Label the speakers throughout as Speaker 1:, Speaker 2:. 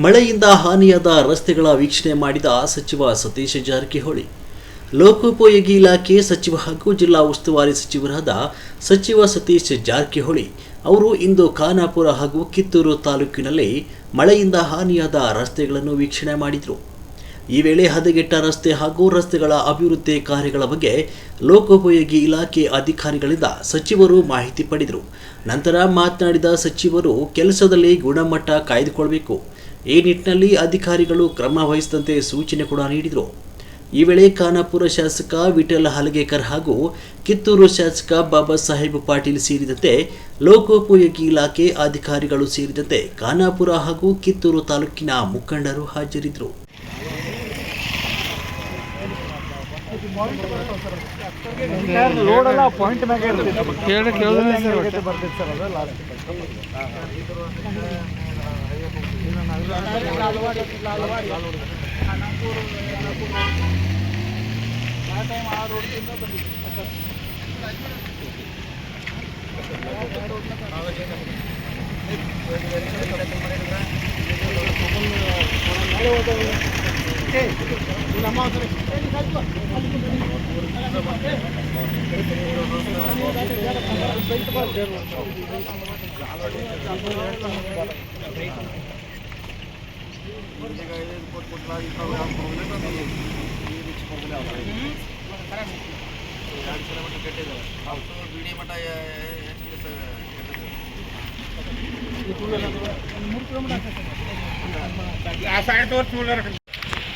Speaker 1: ಮಳೆಯಿಂದ ಹಾನಿಯಾದ ರಸ್ತೆಗಳ ವೀಕ್ಷಣೆ ಮಾಡಿದ ಸಚಿವ ಸತೀಶ ಜಾರಕಿಹೊಳಿ. ಲೋಕೋಪಯೋಗಿ ಇಲಾಖೆ ಸಚಿವ ಹಾಗೂ ಜಿಲ್ಲಾ ಉಸ್ತುವಾರಿ ಸಚಿವರಾದ ಸಚಿವ ಸತೀಶ್ ಜಾರಕಿಹೊಳಿ ಅವರು ಇಂದು ಖಾನಾಪುರ ಹಾಗೂ ಕಿತ್ತೂರು ತಾಲೂಕಿನಲ್ಲಿ ಮಳೆಯಿಂದ ಹಾನಿಯಾದ ರಸ್ತೆಗಳನ್ನು ವೀಕ್ಷಣೆ ಮಾಡಿದರು. ಈ ವೇಳೆ ಹದಗೆಟ್ಟ ರಸ್ತೆ ಹಾಗೂ ರಸ್ತೆಗಳ ಅಭಿವೃದ್ಧಿ ಕಾರ್ಯಗಳ ಬಗ್ಗೆ ಲೋಕೋಪಯೋಗಿ ಇಲಾಖೆ ಅಧಿಕಾರಿಗಳಿಂದ ಸಚಿವರು ಮಾಹಿತಿ ಪಡೆದರು. ನಂತರ ಮಾತನಾಡಿದ ಸಚಿವರು ಕೆಲಸದಲ್ಲಿ ಗುಣಮಟ್ಟ ಕಾಯ್ದುಕೊಳ್ಬೇಕು. ಈ ನಿಟ್ಟಿನಲ್ಲಿ ಅಧಿಕಾರಿಗಳು ಕ್ರಮ ವಹಿಸಿದಂತೆ ಸೂಚನೆ ಕೂಡ ನೀಡಿದರು. ಈ ವೇಳೆ ಖಾನಾಪುರ ಶಾಸಕ ವಿಠಲ ಹಲಗೇಕರ್ ಹಾಗೂ ಕಿತ್ತೂರು ಶಾಸಕ ಬಾಬಾ ಸಾಹೇಬ್ ಪಾಟೀಲ್ ಸೇರಿದಂತೆ ಲೋಕೋಪಯೋಗಿ ಇಲಾಖೆ ಅಧಿಕಾರಿಗಳು ಸೇರಿದಂತೆ ಖಾನಾಪುರ ಹಾಗೂ ಕಿತ್ತೂರು ತಾಲೂಕಿನ ಮುಖಂಡರು ಹಾಜರಿದ್ದರು.
Speaker 2: ಲೋಡ್ ಎಲ್ಲ ಪಾಯಿಂಟ್ ಮ್ಯಾಗ
Speaker 3: ಕೇಳಿ ಕೇಳಿದ್ರೆ
Speaker 2: ಬರ್ತಿತ್ತು ಸರ್ ಅದು ಲಾಸ್ಟ್ ಆ ಸೈಡ್ ತೋರಿಸಿ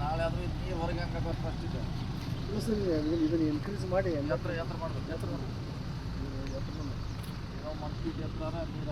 Speaker 4: ನಾಳೆ ಆದ್ರೂ ನೀ ಹೊರಗೆ ಹಂಗ ಫಸ್ಟ್ ಇದೆ.
Speaker 2: ಇದನ್ನು ಇನ್ಕ್ರೀಸ್ ಮಾಡಿ
Speaker 4: ಎತ್ತರ ಎತ್ತರ ಮಾಡ್ಬೇಕು. ಎತ್ತರ ಮಾಡ್ಬೇಕು. ಮಂತ್ಲಿ ಎತ್ತರ ನೀರ.